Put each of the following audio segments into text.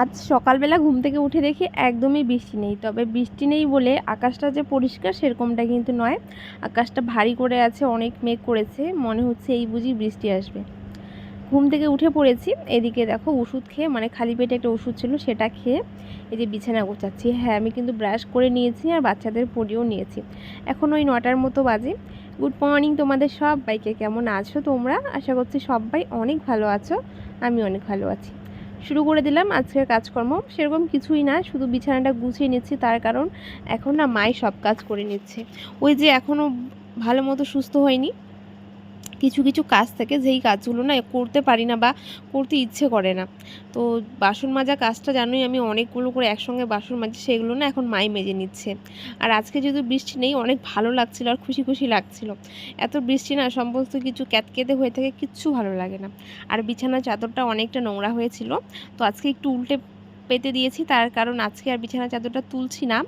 আজ সকালবেলা ঘুম থেকে উঠে দেখি একদমই বৃষ্টি নেই, তবে বৃষ্টি নেই বলে আকাশটা যে পরিষ্কার সেরকমটা কিন্তু নয়। আকাশটা ভারী করে আছে, অনেক মেঘ করেছে, মনে হচ্ছে এই বুঝি বৃষ্টি আসবে। ঘুম থেকে উঠে পড়েছি, এদিকে দেখো ওষুধ খেয়ে মানে খালি পেটে একটা ওষুধ ছিল সেটা খেয়ে এই যে বিছানা গোছাচ্ছি। হ্যাঁ আমি কিন্তু ব্রাশ করে নিয়েছি আর বাচ্চাদের পরিয়েও নিয়েছি। এখন ওই নটার মতো বাজে। গুড মর্নিং তোমাদের সবাইকে। কেমন আছো তোমরা? আশা করছি সবাই অনেক ভালো আছো আমি অনেক ভালো আছি। শুরু করে দিলাম আজকের কাজকর্ম। সেরকম কিছুই না, শুধু বিছানাটা গুছিয়ে নিচ্ছি, তার কারণ এখন না মাই সব কাজ করে নিচ্ছে। ওই যে এখনও ভালো মতো সুস্থ হয়নি কিছু কিছু কাজ থাকে যেই কাজগুলো না করতে পারি না বা করতে ইচ্ছে করে না। তো বাসন মাজা কাজটা জানোই আমি অনেকগুলো করে একসঙ্গে বাসন মাজি, সেগুলো না এখন মাই মেজে নিচ্ছে। আর আজকে যেহেতু বৃষ্টি নেই, অনেক ভালো লাগছিল আর খুশি খুশি লাগছিল। এত বৃষ্টি না সমস্ত কিছু ক্যাতকেতে হয়ে থাকে, কিচ্ছু ভালো লাগে না। আর বিছানার চাদরটা অনেকটা নোংরা হয়েছিল, তো আজকে একটু উল্টে পেতে দিয়েছি, তার কারণ আজকে আর বিছানার চাদরটা তুলছি না।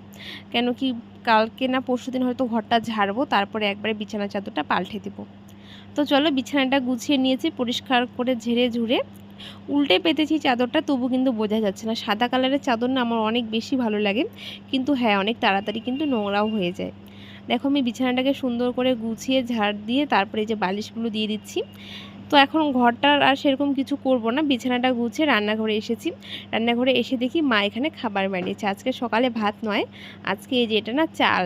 কেন কি কালকে না পরশু দিন হয়তো ঘরটা ঝাড়বো, তারপরে একবারে বিছানা চাদরটা পাল্টে দেবো। তো চলো বিছানাটা গুছিয়ে নিয়েছি, পরিষ্কার করে ঝেড়ে ঝুড়ে। উল্টে পেতেছি চাদরটা, তবু কিন্তু বোঝা যাচ্ছে না। সাদা কালারের চাদর না আমার অনেক বেশি ভালো লাগে। কিন্তু হ্যাঁ অনেক তাড়াতাড়ি কিন্তু নোংরাও হয়ে যায়। দেখো আমি বিছানাটাকে সুন্দর করে গুছিয়ে ঝাড় দিয়ে তারপরে যে বালিশগুলো দিয়ে দিচ্ছি। তো এখন ঘরটার আর সেরকম কিছু করব না, বিছানাটা গুছিয়ে রান্নাঘরে এসেছি। রান্নাঘরে এসে দেখি মা এখানে খাবার বানিয়েছে। আজকে সকালে ভাত নয়, আজকে এই যে এটা না চাল।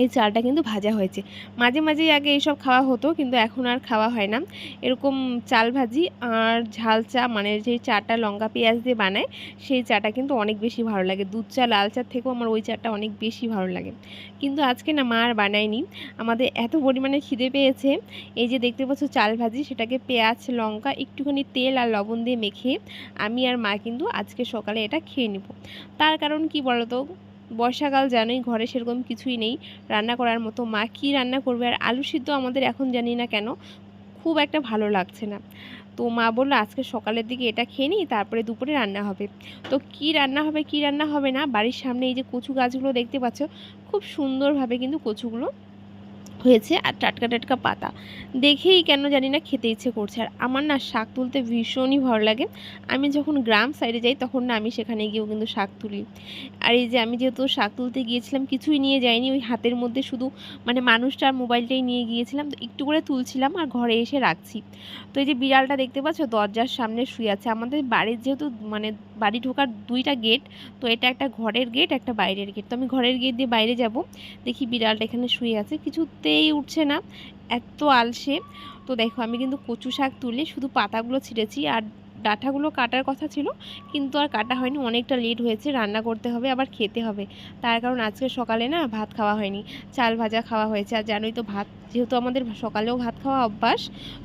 এই চালটা কিন্তু ভাজা হয়েছে। মাঝে মাঝেই আগে এইসব খাওয়া হতো, কিন্তু এখন আর খাওয়া হয় না। এরকম চাল ভাজি আর ঝাল চা মানে যে চাটা লঙ্কা পেঁয়াজ দিয়ে বানায়, সেই চাটা কিন্তু অনেক বেশি ভালো লাগে। দুধ চা, লাল চার থেকেও আমার ওই চাটা অনেক বেশি ভালো লাগে। কিন্তু আজকে না মা আর বানায়নি। আমাদের এত পরিমাণে খিদে পেয়েছে। এই যে দেখতে পাচ্ছ চাল ভাজি, সেটাকে পেঁয়াজ, লঙ্কা, একটুখানি তেল আর লবণ দিয়ে মেখে আমি আর মা কিন্তু আজকে সকালে এটা খেয়ে নেব। তার কারণ কি বলতো? বর্ষাকাল জানোই, ঘরে সেরকম কিছুই নেই। রান্না করার মতো মা কী রান্না করবে আর আলু সিদ্ধ আমাদের এখন জানি না কেন, খুব একটা ভালো লাগছে না। তো মা বলল, আজকে সকালের দিকে এটা খেয়ে নিই, তারপরে দুপুরে রান্না হবে। তো কি রান্না হবে, কি রান্না হবে না, বাড়ির সামনে এই যে কচু গাছগুলো দেখতে পাচ্ছ, খুব সুন্দরভাবে কিন্তু কচুগুলো হয়েছে আর টাটকা টাটকা পাতা। দেখেই কেন জানি না খেতে ইচ্ছে করছে। আর আমার না শাক তুলতে ভীষণই ভালো লাগে। আমি যখন গ্রাম সাইডে যাই, তখন না আমি সেখানে গিয়েও কিন্তু শাক তুলি। আর এই যে আমি যেহেতু শাক তুলতে গিয়েছিলাম, কিছুই নিয়ে যাইনি। ওই হাতের মধ্যে শুধু মানে মানুষটার মোবাইলটাই নিয়ে গিয়েছিলাম। তো একটু করে তুলছিলাম আর ঘরে এসে রাখছি। তো এই যে বিড়ালটা দেখতে পাচ্ছ, দরজার সামনে শুয়ে আছে। আমাদের বাড়ির যেহেতু মানে বাড়ি ঢোকার দুইটা গেট তো এটা একটা ঘরের গেট একটা বাইরের গেট তো আমি ঘরের গেট দিয়ে বাইরে যাব। দেখি বিড়ালটা এখানে শুয়ে আছে। কিছুতেই উঠছে না, এত আলসে। তো দেখো, আমি কিন্তু কচু শাক তুলে শুধু পাতাগুলো ছিঁড়েছি আর ডাঁটাগুলো কাটার কথা ছিল, কিন্তু আর কাটা হয়নি, অনেকটা লেট হয়েছে, রান্না করতে হবে, আবার খেতে হবে। তার কারণ আজকে সকালে না ভাত খাওয়া হয়নি, চাল ভাজা খাওয়া হয়েছে, আর জানোই তো ভাত যেহেতু আমাদের সকালেও ভাত খাওয়া অভ্যাস,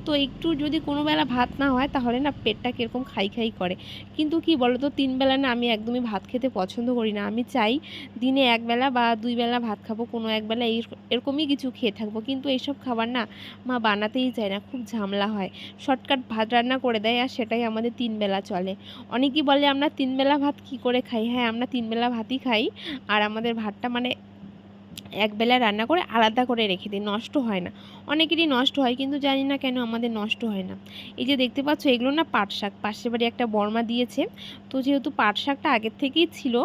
তো একটু যদি কোনো বেলা ভাত না হয়, তাহলে না পেটটা কীরকম খাই খাই করে। কিন্তু কি বলো তো তিন বেলা না আমি একদমই ভাত খেতে পছন্দ করি না। আমি চাই দিনে একবেলা বা দুই বেলা ভাত খাব, কোনো একবেলা এই এরকমই কিছু খেয়ে থাকব। কিন্তু এইসব খাবার না মা বানাতেই চায় না, খুব ঝামেলা হয়। শর্টকাট ভাত রান্না করে দেয় আর সেটাই আমাদের তিন বেলা চলে। অনেকেই বলে আমরা তিন বেলা ভাত কি করে খাই? হ্যাঁ আমরা তিন বেলা ভাতই খাই। আর আমাদের ভাতটা মানে একবেলা রান্না করে আলাদা করে রেখে দিই, নষ্ট হয় না। অনেকেরই নষ্ট হয়, কিন্তু জানি না কেন আমাদের নষ্ট হয় না। এই যে দেখতে পাচ্ছ, এগুলো না পাট শাক। পাশের বাড়ি একটা বর্মা দিয়েছে। তো যেহেতু পাট শাকটা আগের থেকেই ছিল,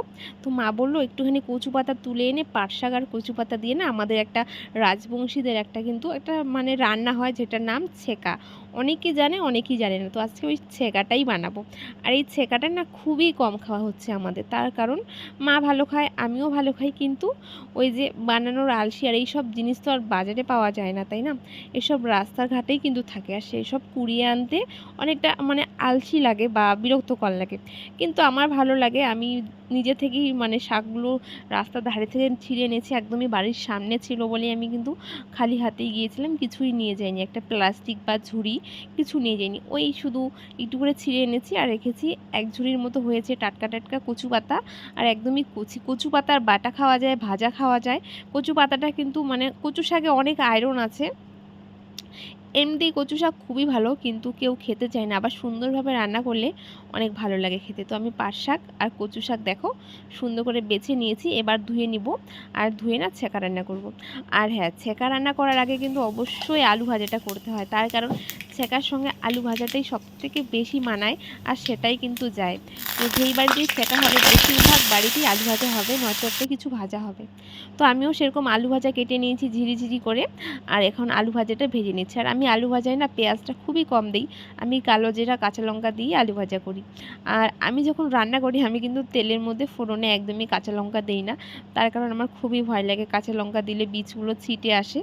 তো মা বলল, একটুখানি কচু পাতা তুলে এনে পাট শাক আর কচু পাতা দিয়ে না আমাদের একটা রাজবংশীদের একটা কিন্তু একটা মানে রান্না হয়, যেটার নাম ছেকা। অনেকে জানে, অনেকেই জানে না। তো আজকে ওই ছেকাটাই বানাবো। আর এই ছেকাটা না খুবই কম খাওয়া হচ্ছে আমাদের। তার কারণ মা ভালো খায়, আমিও ভালো খাই, কিন্তু ওই যে বানানোর আলসি আর এইসব জিনিস তো আর বাজারে পাওয়া যায় না, তাই না? এসব রাস্তাঘাটেই কিন্তু থাকে আর সেই সব কুড়িয়ে আনতে অনেকটা মানে আলসি লাগে বা বিরক্তকর লাগে। কিন্তু আমার ভালো লাগে, আমি নিজে থেকেই মানে শাকগুলো রাস্তার ধারে থেকে ছিঁড়ে এনেছি, একদমই বাড়ির সামনে ছিল বলে আমি কিন্তু খালি হাতেই গিয়েছিলাম, কিছুই নিয়ে যাইনি। একটা প্লাস্টিক বা ঝুড়ি কিছু নিয়ে যাইনি। ওই শুধু একটু করে ছিঁড়ে এনেছি আর রেখেছি। এক ঝুড়ির মতো হয়েছে টাটকা টাটকা কচু পাতা আর একদমই কচি, কচু পাতার বাটা খাওয়া যায়, ভাজা খাওয়া যায়। কচু পাতাটা কিন্তু মানে কচু শাকে অনেক আয়রন আছে। এমনিতেই কচু শাক খুবই ভালো, কিন্তু কেউ খেতে চায় না। আবার সুন্দরভাবে রান্না করলে অনেক ভালো লাগে খেতে। তো আমি পাট শাক আর কচু শাক দেখো, সুন্দর করে বেছে নিয়েছি, এবার ধুয়ে নিব। আর ধুয়ে না ছেঁকা রান্না করব। আর হ্যাঁ ছেঁকা রান্না করার আগে কিন্তু অবশ্যই আলু ভাজাটা করতে হয়। তার কারণ ছেঁকার সঙ্গে আলু ভাজাটাই সবথেকে বেশি মানায় আর সেটাই কিন্তু যায়। তো যেই বাড়িতেই ছেঁকা হবে, বেশিরভাগ বাড়িতেই আলু ভাজা হবে, নয়তো একটা কিছু ভাজা হবে। তো আমিও সেরকম আলু ভাজা কেটে নিয়েছি ঝিরিঝিরি করে, আর এখন আলু ভাজাটা ভেজে নিচ্ছি। আর আমি আলু ভাজায় না পেঁয়াজটা খুবই কম দিই। আমি কালো জিরা, কাঁচা লঙ্কা দিয়ে আলু ভাজা করি। আর আমি যখন রান্না করি, আমি কিন্তু তেলের মধ্যে ফোড়নে একদমই কাঁচা লঙ্কা দিই না। তার কারণ আমার খুবই ভয় লাগে কাঁচা লঙ্কা দিলে বীজগুলো ছিটে আসে।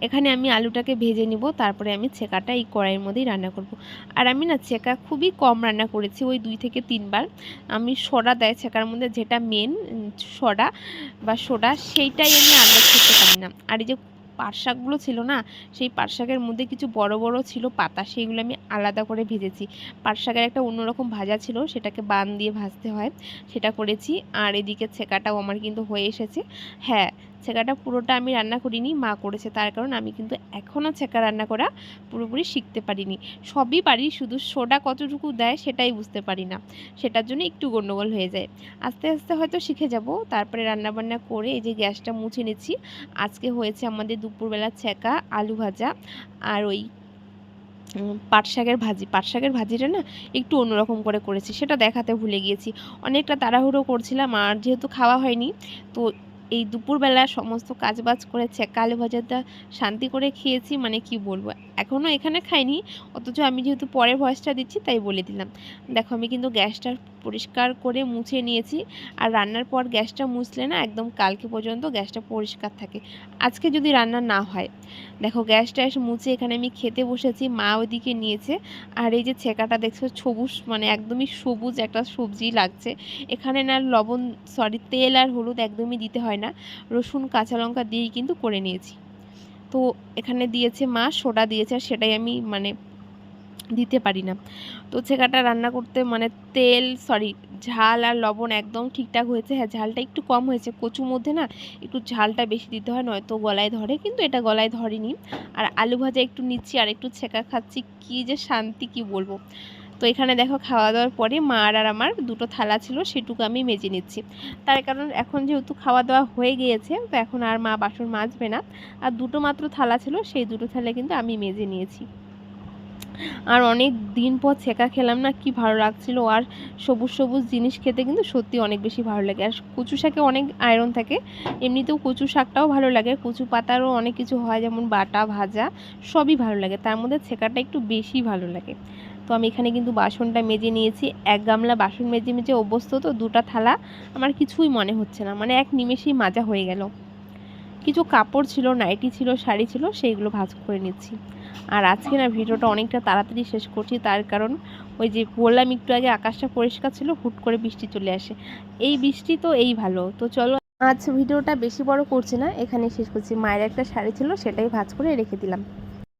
এখানে আমি আলুটাকে ভেজে নিব, তারপরে আমি ছেঁকাটা এই কড়াইয়ের মধ্যেই রান্না করব। আর আমি না ছেঁকা খুবই কম রান্না করেছি, ওই দুই থেকে তিনবার। আমি সোডা দেয়, ছেঁকার মধ্যে যেটা মেন সোডা বা সোডা, সেইটাই আমি আন্দাজ করতে পারি না। আর এই যে পাট শাকগুলো ছিল না, সেই পাট শাকের মধ্যে কিছু বড় বড় ছিল পাতা, সেইগুলো আমি আলাদা করে ভেজেছি। পাট শাকের একটা অন্যরকম ভাজা ছিল, সেটাকে বান দিয়ে ভাজতে হয়, সেটা করেছি। আর এদিকে ছেঁকাটাও আমার কিন্তু হয়ে এসেছে। হ্যাঁ ছেঁকাটা পুরোটা আমি রান্না করিনি, মা করেছে। তার কারণ আমি কিন্তু এখনও ছেঁকা রান্না করা পুরোপুরি শিখতে পারিনি। সবই পারি, শুধু সোডা কতটুকু দেয় সেটাই বুঝতে পারি না। সেটার জন্য একটু গণ্ডগোল হয়ে যায়। আস্তে আস্তে হয়তো শিখে যাব। তারপরে রান্নাবান্না করে এই যে গ্যাসটা মুছে নিচ্ছি। আজকে হয়েছে আমাদের দুপুরবেলা ছেঁকা আলু ভাজা আর ওই পাট শাকের ভাজি। পাট শাকের ভাজিটা না একটু অন্যরকম করে করেছি। সেটা দেখাতে ভুলে গিয়েছি। অনেকটা তাড়াহুড়ো করছিলাম আর যেহেতু খাওয়া হয়নি, তো এই দুপুরবেলা সমস্ত কাজবাজ করে ছেঁকা আলু ভাজাটা শান্তি করে খেয়েছি মানে কি বলব? এখনও এখানে খাইনি, অথচ আমি যেহেতু পরে ভয়েসটা দিচ্ছি তাই বলে দিলাম। দেখো, আমি কিন্তু গ্যাসটা পরিষ্কার করে মুছে নিয়েছি, আর রান্নার পর গ্যাসটা মুছলে না একদম কালকে পর্যন্ত গ্যাসটা পরিষ্কার থাকে। আজকে যদি রান্না না হয়, দেখো গ্যাসটা এসে মুছে এখানে আমি খেতে বসেছি, মা ওইদিকে নিয়েছে, আর এই যে ছেঁকাটা দেখছ, সবুজ মানে একদমই সবুজ একটা সবজি লাগছে। এখানে না লবণ সরি তেল আর হলুদ একদমই দিতে হয় না। রসুন, কাঁচা লঙ্কা দিয়েই কিন্তু করে নিয়েছি। তো এখানে দিয়েছে মা, সোডা দিয়েছে আর সেটাই আমি মানে দিতে পারি না। তো ছেঁকাটা রান্না করতে মানে তেল সরি ঝাল আর লবণ একদম ঠিকঠাক হয়েছে। হ্যাঁ ঝালটা একটু কম হয়েছে, কচুর মধ্যে না একটু ঝালটা বেশি দিতে হয়, নয়তো গলায় ধরে, কিন্তু এটা গলায় ধরেনি। আর আলু ভাজা একটু নিচ্ছি আর একটু ছেঁকা খাচ্ছি, কী যে শান্তি কি বলব। তো এখানে দেখো খাওয়া দাওয়ার পরে মা আর আমার দুটো থালা ছিল, সেটুকু আমি মেজে নিচ্ছি। তার কারণ এখন যেহেতু খাওয়া দাওয়া হয়ে গিয়েছে, তো এখন আর মা বাসন মাজবে না। আর দুটো মাত্র থালা ছিল, সেই দুটো থালা কিন্তু আমি মেজে নিয়েছি। আর অনেক দিন পর ছেঁকা খেলাম না, কি ভালো লাগছিল। আর সবুজ সবুজ জিনিস খেতে কিন্তু সত্যি অনেক বেশি ভালো লাগে। আর কচু শাকে অনেক আয়রন থাকে, এমনিতেও কচু শাকটাও ভালো লাগে। কচু পাতারও অনেক কিছু হয়, যেমন বাটা, ভাজা, সবই ভালো লাগে। তার মধ্যে ছেঁকাটা একটু বেশি ভালো লাগে। তো আমি এখানে কিন্তু বাসনটা মেজে নিয়েছি। এক গামলা বাসন মেজে মেজে অভ্যস্ত তো দুটা থালা। আমার কিছুই মনে হচ্ছে না মানে এক নিমেষেই মাজা হয়ে গেল। কিছু কাপড় ছিল, নাইটি ছিল, শাড়ি ছিল, সেইগুলো ভাজ করে নিচ্ছি। আর আজকে না ভিডিওটা অনেকটা তাড়াতাড়ি শেষ করছি, তার কারণ ওই যে বললাম একটু আগে আকাশটা পরিষ্কার ছিল, হুট করে বৃষ্টি চলে আসে। এই বৃষ্টি তো এই ভালো, তো চলো আজ ভিডিওটা বেশি বড় করছি না এখানে শেষ করছি। মায়ের একটা শাড়ি ছিল, সেটাই ভাজ করে রেখে দিলাম।